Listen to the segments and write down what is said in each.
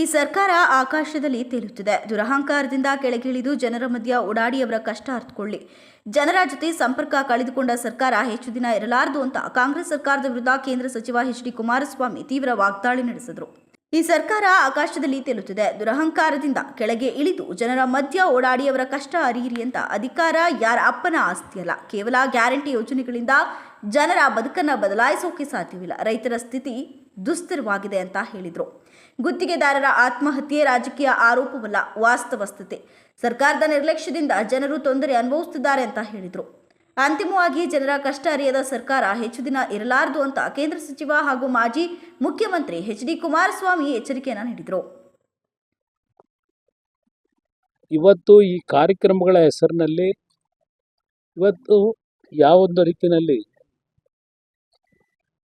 ಈ ಸರ್ಕಾರ ಆಕಾಶದಲ್ಲಿ ತೇಲುತ್ತಿದೆ. ದುರಹಂಕಾರದಿಂದ ಕೆಳಗಿಳಿದು ಜನರ ಮಧ್ಯ ಓಡಾಡಿ ಅವರ ಕಷ್ಟ ಅರ್ಥಕೊಳ್ಳಿ ಜನರ ಜೊತೆ ಸಂಪರ್ಕ ಕಳೆದುಕೊಂಡ ಸರ್ಕಾರ ಹೆಚ್ಚು ದಿನ ಇರಲಾರದು ಅಂತ ಕಾಂಗ್ರೆಸ್ ಸರ್ಕಾರದ ವಿರುದ್ಧ ಕೇಂದ್ರ ಸಚಿವ ಎಚ್ ಡಿ ಕುಮಾರಸ್ವಾಮಿ ತೀವ್ರ ವಾಗ್ದಾಳಿ ನಡೆಸಿದರು. ಈ ಸರ್ಕಾರ ಆಕಾಶದಲ್ಲಿ ತೇಲುತ್ತಿದೆ. ದುರಹಂಕಾರದಿಂದ ಕೆಳಗೆ ಇಳಿದು ಜನರ ಮಧ್ಯ ಓಡಾಡಿ ಅವರ ಕಷ್ಟ ಅರಿಯಿರಿ ಅಂತ ಅಧಿಕಾರ ಯಾರ ಅಪ್ಪನ ಆಸ್ತಿಯಲ್ಲ ಕೇವಲ ಗ್ಯಾರಂಟಿ ಯೋಜನೆಗಳಿಂದ ಜನರ ಬದುಕನ್ನು ಬದಲಾಯಿಸೋಕೆ ಸಾಧ್ಯವಿಲ್ಲ. ರೈತರ ಸ್ಥಿತಿ ದುಸ್ಥಿರವಾಗಿದೆ ಅಂತ ಹೇಳಿದರು. ಗುತ್ತಿಗೆದಾರರ ಆತ್ಮಹತ್ಯೆ ರಾಜಕೀಯ ಆರೋಪವಲ್ಲ, ವಾಸ್ತವಸ್ಥತೆ. ಸರ್ಕಾರದ ನಿರ್ಲಕ್ಷ್ಯದಿಂದ ಜನರು ತೊಂದರೆ ಅನುಭವಿಸುತ್ತಿದ್ದಾರೆ ಅಂತ ಹೇಳಿದರು. ಅಂತಿಮವಾಗಿ ಜನರ ಕಷ್ಟ ಅರಿಯದ ಸರ್ಕಾರ ಹೆಚ್ಚು ದಿನ ಇರಲಾರದು ಅಂತ ಕೇಂದ್ರ ಸಚಿವ ಹಾಗೂ ಮಾಜಿ ಮುಖ್ಯಮಂತ್ರಿ ಎಚ್ ಡಿ ಕುಮಾರಸ್ವಾಮಿ ಎಚ್ಚರಿಕೆಯನ್ನು ನೀಡಿದರು. ಇವತ್ತು ಈ ಕಾರ್ಯಕ್ರಮಗಳ ಹೆಸರಿನಲ್ಲಿ, ಇವತ್ತು ಯಾವೊಂದು ರೀತಿಯಲ್ಲಿ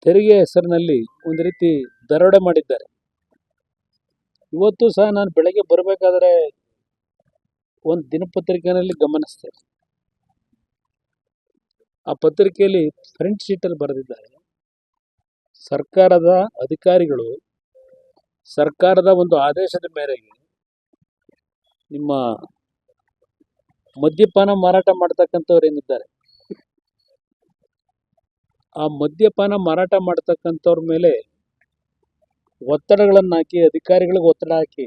ತೆರಿಗೆ ಹೆಸರಿನಲ್ಲಿ ಒಂದು ರೀತಿ ದರೋಡೆ ಮಾಡಿದ್ದಾರೆ. ಇವತ್ತು ಸಹ ನಾನು ಬೆಳಗ್ಗೆ ಬರಬೇಕಾದ್ರೆ ಒಂದು ದಿನಪತ್ರಿಕೆಯಲ್ಲಿ ಗಮನಿಸ್ತೇನೆ. ಆ ಪತ್ರಿಕೆಯಲ್ಲಿ ಫ್ರಂಟ್ ಶೀಟಲ್ಲಿ ಬರೆದಿದ್ದಾರೆ, ಸರ್ಕಾರದ ಅಧಿಕಾರಿಗಳು ಸರ್ಕಾರದ ಒಂದು ಆದೇಶದ ಮೇರೆಗೆ ನಿಮ್ಮ ಮದ್ಯಪಾನ ಮಾರಾಟ ಮಾಡ್ತಕ್ಕಂಥವ್ರು ಏನಿದ್ದಾರೆ ಆ ಮದ್ಯಪಾನ ಮಾರಾಟ ಮಾಡ್ತಕ್ಕಂಥವ್ರ ಮೇಲೆ ಒತ್ತಡಗಳನ್ನು ಹಾಕಿ, ಅಧಿಕಾರಿಗಳಿಗೆ ಒತ್ತಡ ಹಾಕಿ,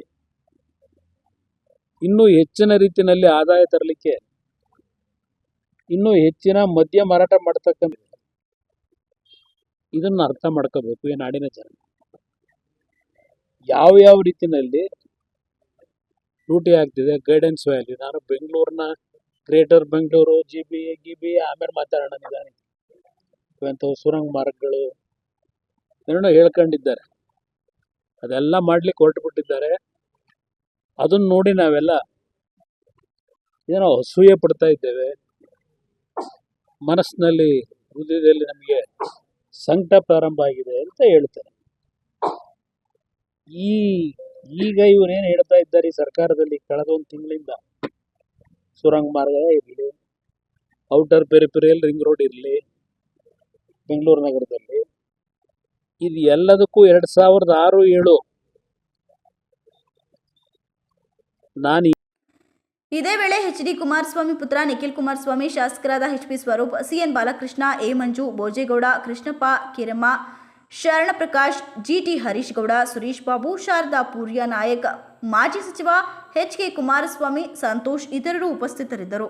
ಇನ್ನೂ ಹೆಚ್ಚಿನ ರೀತಿಯಲ್ಲಿ ಆದಾಯ ತರಲಿಕ್ಕೆ, ಇನ್ನೂ ಹೆಚ್ಚಿನ ಮದ್ಯ ಮಾರಾಟ ಮಾಡ್ತಕ್ಕಂಥ ಇದನ್ನ ಅರ್ಥ ಮಾಡ್ಕೋಬೇಕು ಈ ನಾಡಿನ ಜನ. ಯಾವ ಯಾವ ರೀತಿಯಲ್ಲಿ ಲೂಟಿ ಆಗ್ತಿದೆ, ಗೈಡೆನ್ಸ್ ವ್ಯಾಲಿ ನಾನು ಬೆಂಗಳೂರಿನ greater Bengaluru, G B G B ಆಮೇಲೆ ಮಾತಾಡೋಣ ನಿಧಾನ ಇಂಥವು ಸುರಂಗ ಮಾರ್ಗಗಳು ಏನೋ ಹೇಳ್ಕೊಂಡಿದ್ದಾರೆ. ಅದೆಲ್ಲ ಮಾಡ್ಲಿಕ್ಕೆ ಹೊರಟುಬಿಟ್ಟಿದ್ದಾರೆ. ಅದನ್ನ ನೋಡಿ ನಾವೆಲ್ಲ ಏನೋ ಅಸೂಯೆ ಪಡ್ತಾ ಇದ್ದೇವೆ. ಮನಸ್ಸಿನಲ್ಲಿ, ಹೃದಯದಲ್ಲಿ ನಮಗೆ ಸಂಕಟ ಪ್ರಾರಂಭ ಆಗಿದೆ ಅಂತ ಹೇಳ್ತಾರೆ ಈ, ಈಗ ಇವರೇನು ಹೇಳ್ತಾ ಇದ್ದಾರೆ ಸರ್ಕಾರದಲ್ಲಿ ಕಳೆದ ಒಂದು ತಿಂಗಳಿಂದ ಸುರಂಗ ಮಾರ್ಗ ಇರಲಿ ಔಟರ್ ಪೆರಿಪೆರಿಯಲ್ ರಿಂಗ್ ರೋಡ್ ಇರಲಿ ಬೆಂಗಳೂರು ನಗರದಲ್ಲಿ ಇದು ಎಲ್ಲದಕ್ಕೂ ಎರಡ್ ಸಾವಿರದ ಆರು, ಏಳು. ನಾನು ಇದೇ ವೇಳೆ ಎಚ್ ಡಿ ಕುಮಾರಸ್ವಾಮಿ ಪುತ್ರ, ನಿಖಿಲ್ ಕುಮಾರಸ್ವಾಮಿ ಶಾಸಕರಾದ H P Swaroop, C N Balakrishna, A Manju, Bhojegowda, Krishnappa Kiramma Sharanaprakash, G T Harish Gowda Suresh Babu, Sharada Purya Nayak, ಮಾಜಿ ಸಚಿವ ಎಚ್ ಕೆ ಕುಮಾರಸ್ವಾಮಿ, ಸಂತೋಷ್ ಇತರರು ಉಪಸ್ಥಿತರಿದ್ದರು.